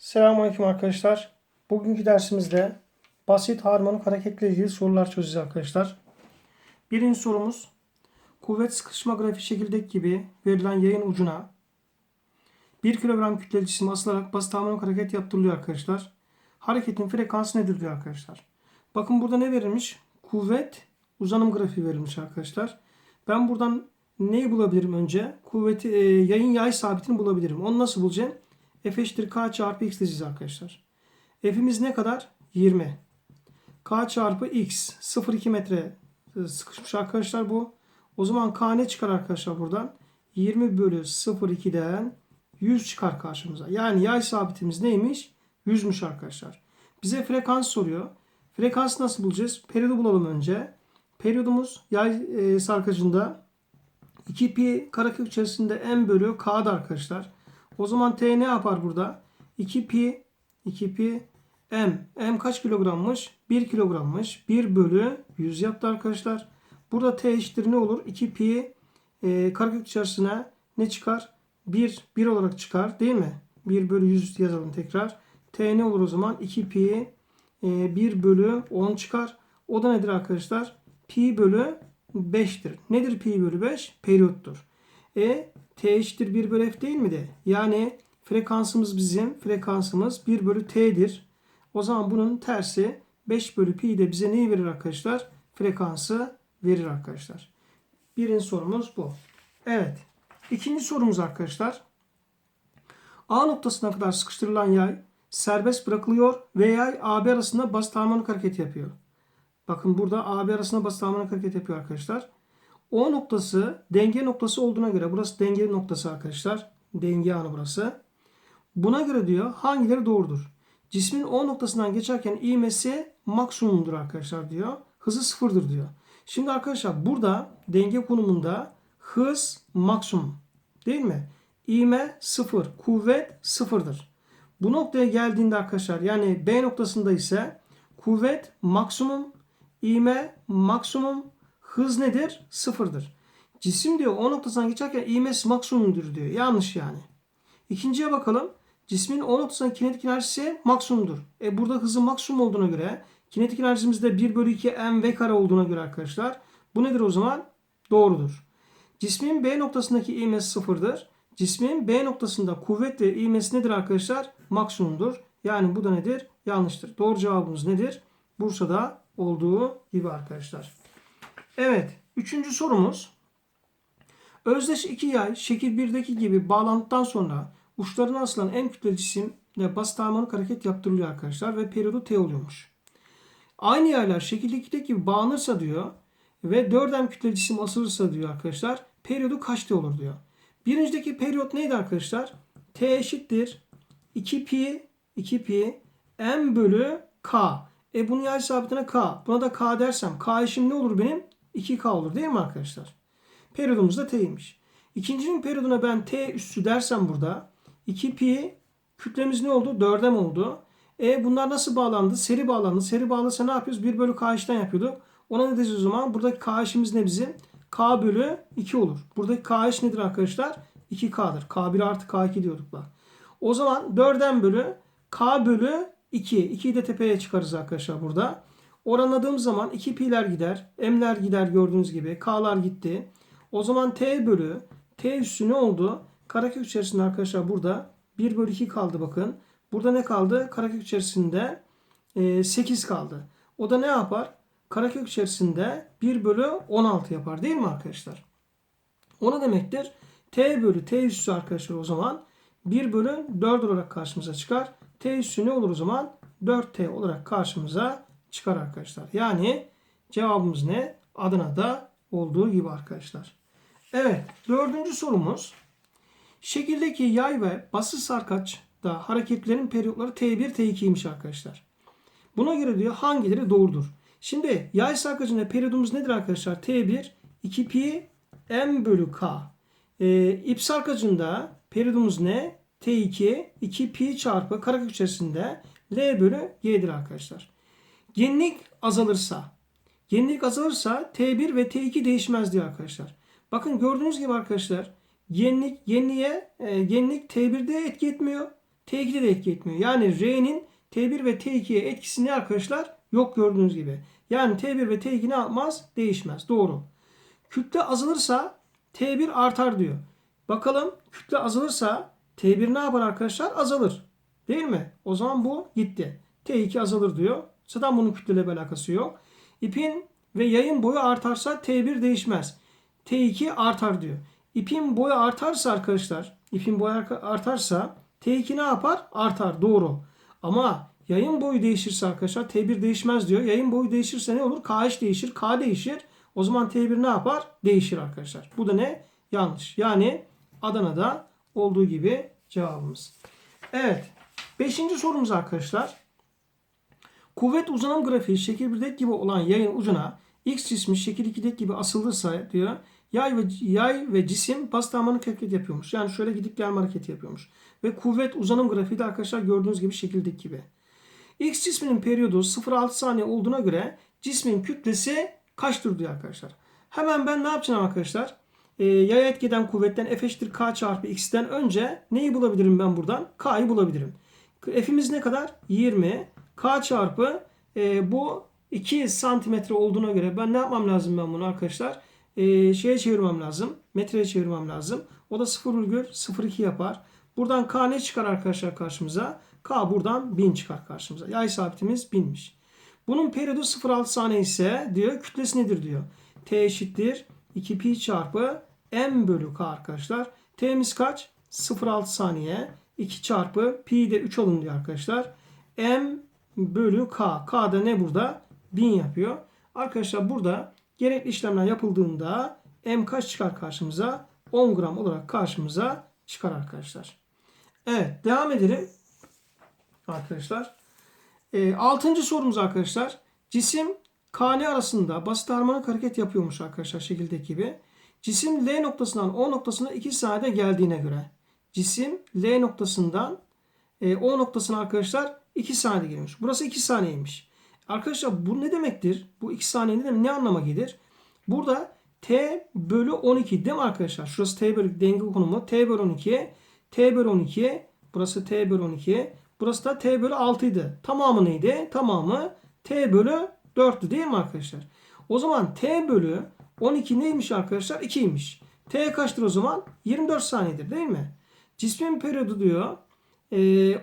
Selamünaleyküm arkadaşlar. Bugünkü dersimizde basit harmonik hareketle ilgili sorular çözeceğiz arkadaşlar. Birinci sorumuz kuvvet sıkışma grafiği şekildeki gibi verilen yayın ucuna 1 kilogram kütleli cisim asılarak basit harmonik hareket yaptırılıyor arkadaşlar. Hareketin frekansı nedir diyor arkadaşlar. Bakın burada ne verilmiş? Kuvvet uzanım grafiği verilmiş arkadaşlar. Ben buradan neyi bulabilirim önce? Kuvveti, e, yayın yay sabitini bulabilirim. Onu nasıl bulacağım? F eşittir K çarpı X diyeceğiz arkadaşlar. F'imiz ne kadar? 20. K çarpı X 0,2 metre e, sıkışmış arkadaşlar bu. O zaman K ne çıkar arkadaşlar buradan? 20 bölü 0,2'den 100 çıkar karşımıza. Yani yay sabitimiz neymiş? 100'müş arkadaşlar. Bize frekans soruyor. Frekansı nasıl bulacağız? Periyodu bulalım önce. Periyodumuz yay e, sarkacında 2 pi karekök içerisinde m bölü k'da arkadaşlar. O zaman t ne yapar burada? 2 pi 2 pi m. m kaç kilogrammış? 1 kilogrammış. 1 bölü 100 yaptı arkadaşlar. Burada t eşittir ne olur? 2 pi e, karekök içerisine ne çıkar? 1 1 olarak çıkar değil mi? 1 bölü 100 yazalım tekrar. t ne olur o zaman? 2 pi e, 1 bölü 10 çıkar. O da nedir arkadaşlar? Pi bölü 5'tir. Nedir pi bölü 5? Periyottur. E t eşittir 1 bölü f değil mi de? Yani frekansımız bizim frekansımız 1 bölü t'dir. O zaman bunun tersi 5 bölü pi de bize neyi verir arkadaşlar? Frekansı verir arkadaşlar. Birinci sorumuz bu. Evet. İkinci sorumuz arkadaşlar. A noktasına kadar sıkıştırılan yay serbest bırakılıyor ve yay AB arasında basit harmonik hareket yapıyor. Bakın burada AB arasında basit harmonik hareket yapıyor arkadaşlar. O noktası denge noktası olduğuna göre burası denge noktası arkadaşlar. Denge anı burası. Buna göre diyor hangileri doğrudur? Cismin O noktasından geçerken ivmesi maksimumdur arkadaşlar diyor. Hızı sıfırdır diyor. Şimdi arkadaşlar burada denge konumunda hız maksimum değil mi? İvme sıfır, kuvvet sıfırdır. Bu noktaya geldiğinde arkadaşlar yani B noktasında ise kuvvet maksimum, ivme maksimum, hız nedir? Sıfırdır. Cisim diyor o noktasından geçerken ivmesi maksimumdur diyor. Yanlış yani. İkinciye bakalım. Cismin o noktasının kinetik enerjisi maksimumdur. E burada hızı maksimum olduğuna göre kinetik enerjimiz de 1 bölü 2 m v kare olduğuna göre arkadaşlar. Bu nedir o zaman? Doğrudur. Cismin B noktasındaki ivmesi sıfırdır. Cismin B noktasında kuvvet ve ivmesi nedir arkadaşlar? Maksimumdur. Yani bu da nedir? Yanlıştır. Doğru cevabımız nedir? Bursa'da olduğu gibi arkadaşlar. Evet. Üçüncü sorumuz. Özdeş iki yay şekil 1'deki gibi bağlantıdan sonra uçlarına asılan en kütleli cisimle basit harmonik hareket yaptırılıyor arkadaşlar ve periyodu T oluyormuş. Aynı yaylar şekil 2'deki gibi bağlanırsa diyor ve 4M kütleli cisim asılırsa diyor arkadaşlar periyodu kaç T olur diyor. Birincideki periyot neydi arkadaşlar? T eşittir 2 pi 2 pi m bölü k. E bunun yay sabitine k. Buna da k dersem k eşim ne olur benim? 2k olur değil mi arkadaşlar? Periyodumuz da t'ymiş. İkincinin periyoduna ben t üssü dersem burada 2 pi kütlemiz ne oldu? 4m oldu. E bunlar nasıl bağlandı? Seri bağlandı. Seri bağlıysa ne yapıyoruz? 1 bölü k eşitten yapıyorduk. Ona ne diyeceğiz o zaman? Buradaki k eşimiz ne bizim? k bölü 2 olur. Buradaki k eş nedir arkadaşlar? 2k'dır. k1 artı k2 diyorduk da. O zaman 4'den bölü k bölü 2. 2'yi de tepeye çıkarız arkadaşlar burada. Oranladığımız zaman 2 pi'ler gider. M'ler gider gördüğünüz gibi. K'lar gitti. O zaman t bölü t üssü ne oldu? Karekök içerisinde arkadaşlar burada 1 bölü 2 kaldı bakın. Burada ne kaldı? Karekök içerisinde e, 8 kaldı. O da ne yapar? Karekök içerisinde 1 bölü 16 yapar değil mi arkadaşlar? O ne demektir? T bölü T üssü arkadaşlar o zaman 1 bölü 4 olarak karşımıza çıkar. T üssü ne olur o zaman? 4T olarak karşımıza çıkar arkadaşlar. Yani cevabımız ne? Adına da olduğu gibi arkadaşlar. Evet dördüncü sorumuz. Şekildeki yay ve basınç sarkaçta hareketlerin periyotları T1, T2'ymiş arkadaşlar. Buna göre diyor hangileri doğrudur? Şimdi yay sarkacında periyodumuz nedir arkadaşlar? T1, 2 pi m bölü k. Ee, ip sarkacında periyodumuz ne? T2, 2 pi çarpı karekök içerisinde L bölü G'dir arkadaşlar. Genlik azalırsa, genlik azalırsa T1 ve T2 değişmez diyor arkadaşlar. Bakın gördüğünüz gibi arkadaşlar genlik genliğe e, genlik T1'de etki etmiyor. T2'de de etki etmiyor. Yani R'nin T1 ve T2'ye etkisi ne arkadaşlar? Yok gördüğünüz gibi. Yani T1 ve T2 ne yapmaz? Değişmez. Doğru. Kütle azalırsa T1 artar diyor. Bakalım kütle azalırsa T1 ne yapar arkadaşlar? Azalır. Değil mi? O zaman bu gitti. T2 azalır diyor. Zaten bunun kütleyle bir alakası yok. İpin ve yayın boyu artarsa T1 değişmez. T2 artar diyor. İpin boyu artarsa arkadaşlar, ipin boyu artarsa T2 ne yapar? Artar. Doğru. Ama yayın boyu değişirse arkadaşlar T1 değişmez diyor. Yayın boyu değişirse ne olur? KH değişir, K değişir. O zaman T1 ne yapar? Değişir arkadaşlar. Bu da ne? Yanlış. Yani Adana'da olduğu gibi cevabımız. Evet. Beşinci sorumuz arkadaşlar. Kuvvet uzanım grafiği şekil 1'deki gibi olan yayın ucuna X cismi şekil 2'deki gibi asılırsa diyor yay ve yay ve cisim harmonik hareket yapıyormuş. Yani şöyle gidip gelme hareketi yapıyormuş. Ve kuvvet uzanım grafiği de arkadaşlar gördüğünüz gibi şekildeki gibi. X cisminin periyodu 0.6 saniye olduğuna göre cismin kütlesi kaçtır diyor arkadaşlar. Hemen ben ne yapacağım arkadaşlar? Ee, yaya etkeden kuvvetten F eşittir K çarpı X'ten önce neyi bulabilirim ben buradan? K'yı bulabilirim. F'imiz ne kadar? 20. K çarpı e, bu 2 santimetre olduğuna göre ben ne yapmam lazım ben bunu arkadaşlar? E, şeye çevirmem lazım. Metreye çevirmem lazım. O da 0,02 yapar. Buradan K ne çıkar arkadaşlar karşımıza? K buradan 1000 çıkar karşımıza. Yay sabitimiz 1000'miş. Bunun periyodu 0,6 saniye ise diyor kütlesi nedir diyor. T eşittir 2 pi çarpı m bölü k arkadaşlar. T'miz kaç? 0,6 saniye. 2 çarpı pi de 3 alın diyor arkadaşlar. m bölü k. K da ne burada? 1000 yapıyor. Arkadaşlar burada gerekli işlemler yapıldığında m kaç çıkar karşımıza? 10 gram olarak karşımıza çıkar arkadaşlar. Evet devam edelim. Arkadaşlar. E, altıncı sorumuz arkadaşlar. Cisim KN arasında basit harmonik hareket yapıyormuş arkadaşlar şekildeki gibi. Cisim L noktasından O noktasına 2 saniyede geldiğine göre. Cisim L noktasından e, O noktasına arkadaşlar 2 saniyede geliyormuş. Burası 2 saniyeymiş. Arkadaşlar bu ne demektir? Bu 2 saniye ne, demek? ne anlama gelir? Burada T bölü 12 değil mi arkadaşlar? Şurası T bölü denge konumu. T bölü 12. T bölü 12. Burası T bölü 12. Burası da T bölü 6 idi. Tamamı neydi? Tamamı T bölü 4'tü değil mi arkadaşlar? O zaman T bölü 12 neymiş arkadaşlar? 2'ymiş. T kaçtır o zaman? 24 saniyedir değil mi? Cismin periyodu diyor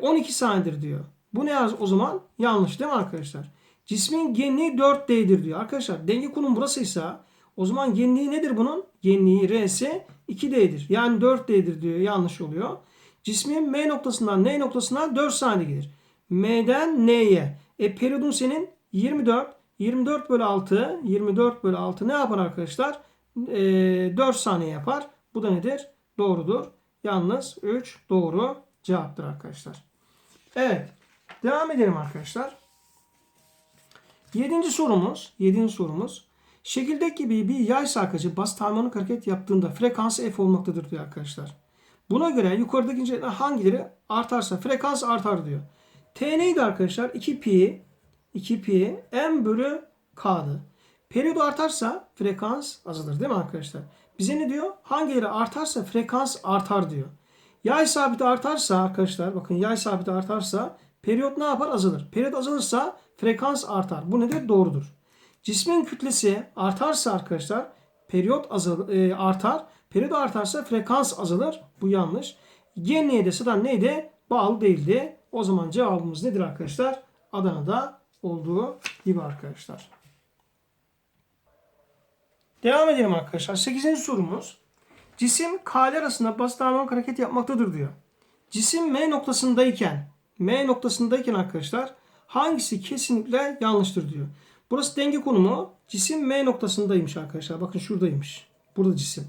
12 saniyedir diyor. Bu ne yaz o zaman? Yanlış değil mi arkadaşlar? Cismin genliği 4D'dir diyor. Arkadaşlar denge konum burasıysa o zaman genliği nedir bunun? Genliği R'si 2D'dir. Yani 4D'dir diyor. Yanlış oluyor. Cismin M noktasından N noktasına 4 saniye gelir. M'den N'ye. E periyodun senin 24. 24 bölü 6. 24 bölü 6 ne yapar arkadaşlar? E, 4 saniye yapar. Bu da nedir? Doğrudur. Yalnız 3 doğru cevaptır arkadaşlar. Evet. Devam edelim arkadaşlar. Yedinci sorumuz. Yedinci sorumuz. Şekildeki gibi bir yay sarkacı basit harmonik hareket yaptığında frekansı f olmaktadır diyor arkadaşlar. Buna göre yukarıdaki incelikler hangileri artarsa frekans artar diyor. T neydi arkadaşlar? 2 pi 2 pi m bölü k'dı. Periyodu artarsa frekans azalır değil mi arkadaşlar? Bize ne diyor? Hangileri artarsa frekans artar diyor. Yay sabiti artarsa arkadaşlar bakın yay sabiti artarsa periyot ne yapar? Azalır. Periyot azalırsa frekans artar. Bu nedir? Doğrudur. Cismin kütlesi artarsa arkadaşlar periyot azal, e, artar. Periyot artarsa frekans azalır. Bu yanlış. Genliğe de sıdan neydi? Bağlı değildi. O zaman cevabımız nedir arkadaşlar? Adana'da olduğu gibi arkadaşlar. Devam edelim arkadaşlar. 8. sorumuz. Cisim K'ler arasında basit harmonik hareket yapmaktadır diyor. Cisim M noktasındayken M noktasındayken arkadaşlar hangisi kesinlikle yanlıştır diyor. Burası denge konumu. Cisim M noktasındaymış arkadaşlar. Bakın şuradaymış. Burada cisim.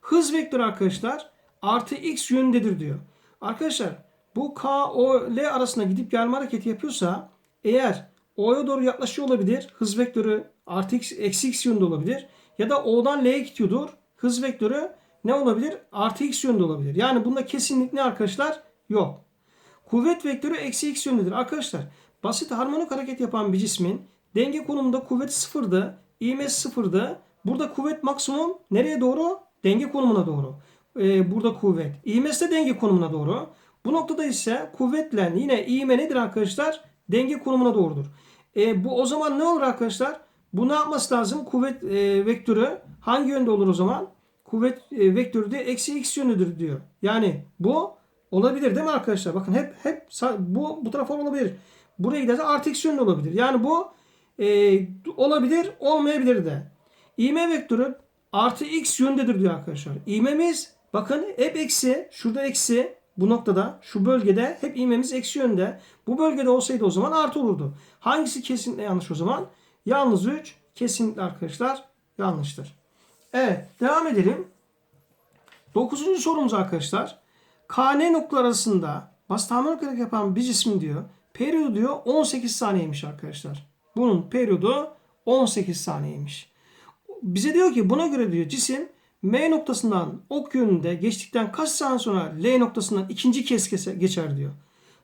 Hız vektörü arkadaşlar artı x yönündedir diyor. Arkadaşlar bu K, O, L arasında gidip gelme hareketi yapıyorsa eğer O'ya doğru yaklaşıyor olabilir. Hız vektörü artı x, eksi x yönünde olabilir. Ya da O'dan L'ye gidiyordur. Hız vektörü ne olabilir? Artı x yönünde olabilir. Yani bunda kesinlikle arkadaşlar yok. Kuvvet vektörü eksi x yönündedir. Arkadaşlar basit harmonik hareket yapan bir cismin denge konumunda kuvvet sıfırdı. İğmesi sıfırdı. Burada kuvvet maksimum nereye doğru? Denge konumuna doğru. Ee, burada kuvvet. İğmesi de denge konumuna doğru. Bu noktada ise kuvvetle yine ivme nedir arkadaşlar? Denge konumuna doğrudur. E, bu o zaman ne olur arkadaşlar? Bu ne yapması lazım? Kuvvet e, vektörü hangi yönde olur o zaman? Kuvvet e, vektörü de eksi x yönüdür diyor. Yani bu olabilir değil mi arkadaşlar? Bakın hep hep bu bu tarafa olabilir. Buraya giderse artı x yönde olabilir. Yani bu e, olabilir olmayabilir de. İğme vektörü artı x yöndedir diyor arkadaşlar. İğmemiz bakın hep eksi. Şurada eksi. Bu noktada şu bölgede hep iğmemiz eksi yönde. Bu bölgede olsaydı o zaman artı olurdu. Hangisi kesinlikle yanlış o zaman? Yalnız 3 kesinlikle arkadaşlar yanlıştır. Evet devam edelim. Dokuzuncu sorumuz arkadaşlar. KN noktalar arasında basit harmonik hareket yapan bir cismin diyor. Periyodu diyor 18 saniyeymiş arkadaşlar. Bunun periyodu 18 saniyeymiş. Bize diyor ki buna göre diyor cisim M noktasından ok yönünde geçtikten kaç saniye sonra L noktasından ikinci kez geçer diyor.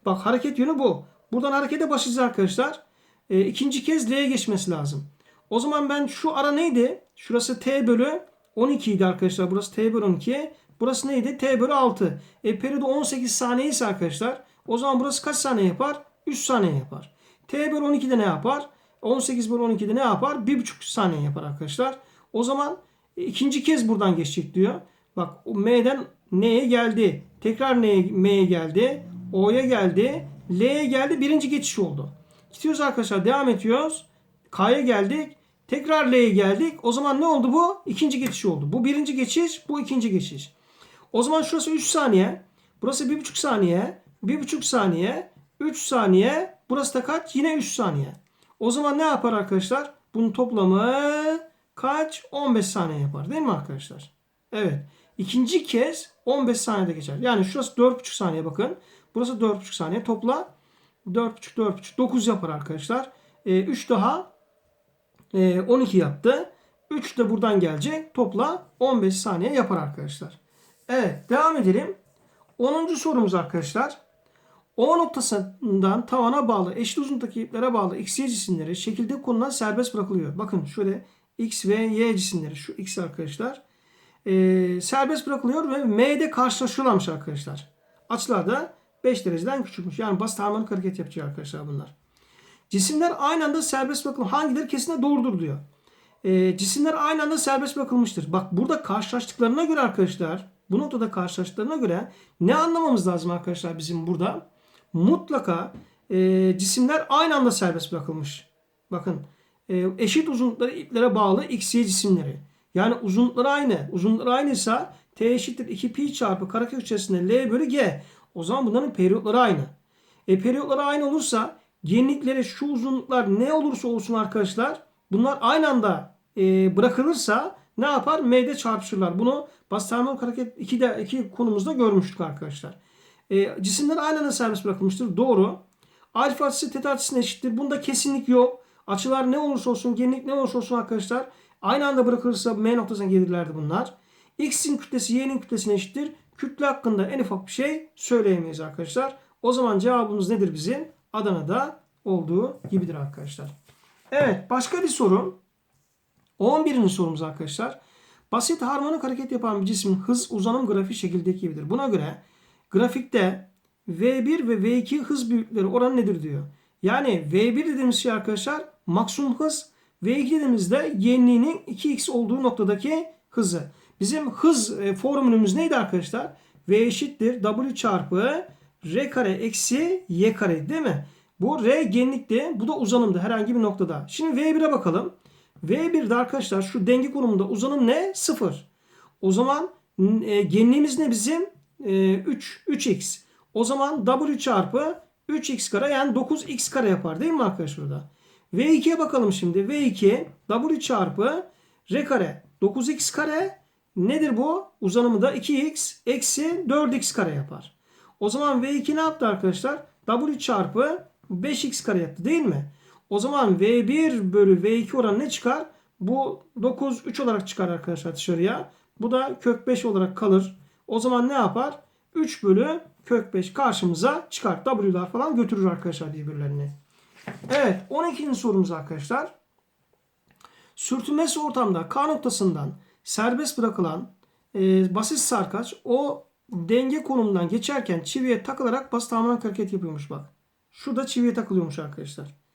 Bak hareket yönü bu. Buradan harekete başlayacağız arkadaşlar. E, ikinci kez L'ye geçmesi lazım. O zaman ben şu ara neydi? Şurası T bölü 12 idi arkadaşlar. Burası T bölü 12. Burası neydi? T bölü 6. E periyodu 18 saniye ise arkadaşlar. O zaman burası kaç saniye yapar? 3 saniye yapar. T bölü 12'de ne yapar? 18 bölü 12'de ne yapar? 1,5 saniye yapar arkadaşlar. O zaman e, ikinci kez buradan geçecek diyor. Bak M'den N'ye geldi. Tekrar N'ye, M'ye geldi. O'ya geldi. L'ye geldi. Birinci geçiş oldu. Gidiyoruz arkadaşlar. Devam ediyoruz. K'ya geldik. Tekrar L'ye geldik. O zaman ne oldu bu? İkinci geçiş oldu. Bu birinci geçiş. Bu ikinci geçiş. O zaman şurası 3 saniye. Burası 1,5 saniye. 1,5 saniye. 3 saniye. Burası da kaç? Yine 3 saniye. O zaman ne yapar arkadaşlar? Bunun toplamı kaç? 15 saniye yapar. Değil mi arkadaşlar? Evet. İkinci kez 15 saniyede geçer. Yani şurası 4,5 saniye bakın. Burası 4,5 saniye. Topla 4,5 4,5 9 yapar arkadaşlar. 3 daha e, 12 yaptı. 3 de buradan gelecek. Topla 15 saniye yapar arkadaşlar. Evet devam edelim. 10. sorumuz arkadaşlar. O noktasından tavana bağlı eşit uzunluktaki iplere bağlı x, y cisimleri şekilde konulan serbest bırakılıyor. Bakın şöyle x ve y cisimleri şu x arkadaşlar e, serbest bırakılıyor ve m'de karşılaşıyorlarmış arkadaşlar. Açılar da 5 dereceden küçükmüş. Yani basit harmonik hareket yapacak arkadaşlar bunlar. Cisimler aynı anda serbest bırakılmış. Hangileri kesinlikle doğrudur diyor. E, cisimler aynı anda serbest bırakılmıştır. Bak burada karşılaştıklarına göre arkadaşlar bu noktada karşılaştıklarına göre ne anlamamız lazım arkadaşlar bizim burada? Mutlaka e, cisimler aynı anda serbest bırakılmış. Bakın e, eşit uzunlukları iplere bağlı x, y cisimleri. Yani uzunlukları aynı. Uzunlukları aynıysa t eşittir 2 pi çarpı karekök içerisinde l bölü g. O zaman bunların periyotları aynı. E periyotları aynı olursa genlikleri şu uzunluklar ne olursa olsun arkadaşlar bunlar aynı anda e, bırakılırsa ne yapar? M'de çarpışırlar. Bunu basit harmonik hareket 2'de 2 konumuzda görmüştük arkadaşlar. E, cisimler aynı anda serbest bırakılmıştır. Doğru. Alfa açısı teta açısına eşittir. Bunda kesinlik yok. Açılar ne olursa olsun, genlik ne olursa olsun arkadaşlar aynı anda bırakılırsa M noktasına gelirlerdi bunlar. X'in kütlesi Y'nin kütlesine eşittir. Kütle hakkında en ufak bir şey söyleyemeyiz arkadaşlar. O zaman cevabımız nedir bizim? Adana'da olduğu gibidir arkadaşlar. Evet başka bir soru. 11. sorumuz arkadaşlar. Basit harmonik hareket yapan bir cismin hız uzanım grafiği şekildeki gibidir. Buna göre grafikte V1 ve V2 hız büyüklükleri oranı nedir diyor. Yani V1 dediğimiz şey arkadaşlar maksimum hız. V2 dediğimizde genliğinin 2x olduğu noktadaki hızı. Bizim hız e, formülümüz neydi arkadaşlar? V eşittir W çarpı R kare eksi Y kare değil mi? Bu R genlikti. Bu da uzanımdı herhangi bir noktada. Şimdi V1'e bakalım. V1'de arkadaşlar şu denge konumunda uzanım ne? 0. O zaman e, genliğimiz ne bizim? E, 3. 3x. O zaman W çarpı 3x kare yani 9x kare yapar değil mi arkadaşlar burada? V2'ye bakalım şimdi. V2 W çarpı R kare 9x kare nedir bu? Uzanımı da 2x eksi 4x kare yapar. O zaman V2 ne yaptı arkadaşlar? W çarpı 5x kare yaptı değil mi? O zaman V1 bölü V2 oranı ne çıkar? Bu 9 3 olarak çıkar arkadaşlar dışarıya. Bu da kök 5 olarak kalır. O zaman ne yapar? 3 bölü kök 5 karşımıza çıkar. W'lar falan götürür arkadaşlar birbirlerini. Evet 12. sorumuz arkadaşlar. Sürtünmesi ortamda K noktasından serbest bırakılan e, basit sarkaç o denge konumundan geçerken çiviye takılarak basit harmonik hareket yapıyormuş bak. Şurada çiviye takılıyormuş arkadaşlar.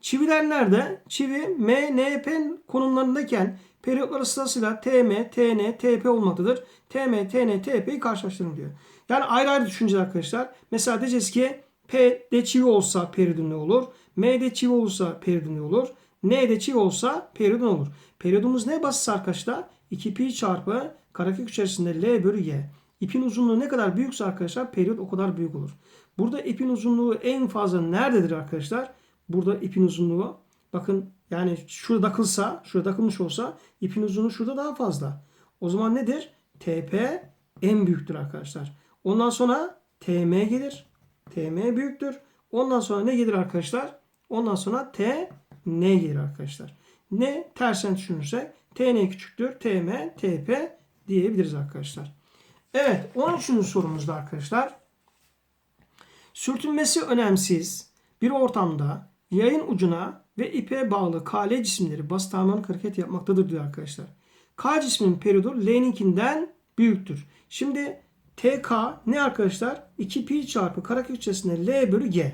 Çiviler nerede? Çivi M, N, P konumlarındayken periyotları sırasıyla TM, TN, TP olmaktadır. TM, TN, TP'yi karşılaştırın diyor. Yani ayrı ayrı düşüneceğiz arkadaşlar. Mesela diyeceğiz ki P'de çivi olsa periyodun ne olur? M'de çivi olursa periyodun ne olur? N'de çivi olsa periyodun olur. Periyodumuz ne basit arkadaşlar? 2 pi çarpı karekök içerisinde L bölü Y. İpin uzunluğu ne kadar büyükse arkadaşlar periyot o kadar büyük olur. Burada ipin uzunluğu en fazla nerededir arkadaşlar? Burada ipin uzunluğu bakın yani şurada takılsa, şurada takılmış olsa ipin uzunluğu şurada daha fazla. O zaman nedir? TP en büyüktür arkadaşlar. Ondan sonra TM gelir. TM büyüktür. Ondan sonra ne gelir arkadaşlar? Ondan sonra T N gelir arkadaşlar. Ne tersen düşünürsek TN küçüktür. TM, TP diyebiliriz arkadaşlar. Evet 13. sorumuzda arkadaşlar. Sürtünmesi önemsiz bir ortamda yayın ucuna ve ipe bağlı KL cisimleri basit harmonik hareket yapmaktadır diyor arkadaşlar. K cisminin periyodu L'ninkinden büyüktür. Şimdi TK ne arkadaşlar? 2 pi çarpı karekök içerisinde L bölü G.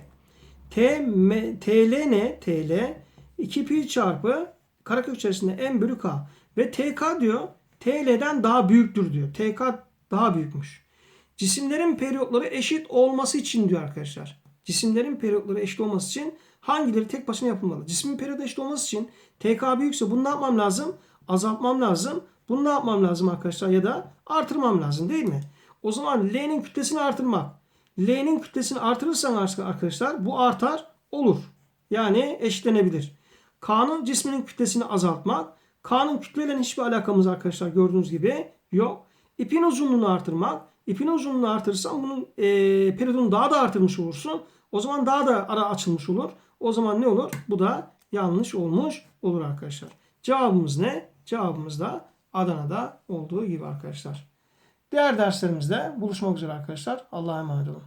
T, M, TL ne? TL 2 pi çarpı karekök içerisinde M bölü K. Ve TK diyor TL'den daha büyüktür diyor. TK daha büyükmüş. Cisimlerin periyotları eşit olması için diyor arkadaşlar. Cisimlerin periyotları eşit olması için hangileri tek başına yapılmalı? Cismin periyodu eşit olması için TK büyükse bunu ne yapmam lazım? Azaltmam lazım. Bunu ne yapmam lazım arkadaşlar? Ya da artırmam lazım değil mi? O zaman L'nin kütlesini artırmak. L'nin kütlesini artırırsan arkadaşlar bu artar olur. Yani eşitlenebilir. K'nın cisminin kütlesini azaltmak. K'nın kütleyle hiçbir alakamız arkadaşlar gördüğünüz gibi yok. İpin uzunluğunu artırmak. İpin uzunluğunu artırırsan bunun e, periyodunu daha da artırmış olursun. O zaman daha da ara açılmış olur. O zaman ne olur? Bu da yanlış olmuş olur arkadaşlar. Cevabımız ne? Cevabımız da Adana'da olduğu gibi arkadaşlar. Diğer derslerimizde buluşmak üzere arkadaşlar. Allah'a emanet olun.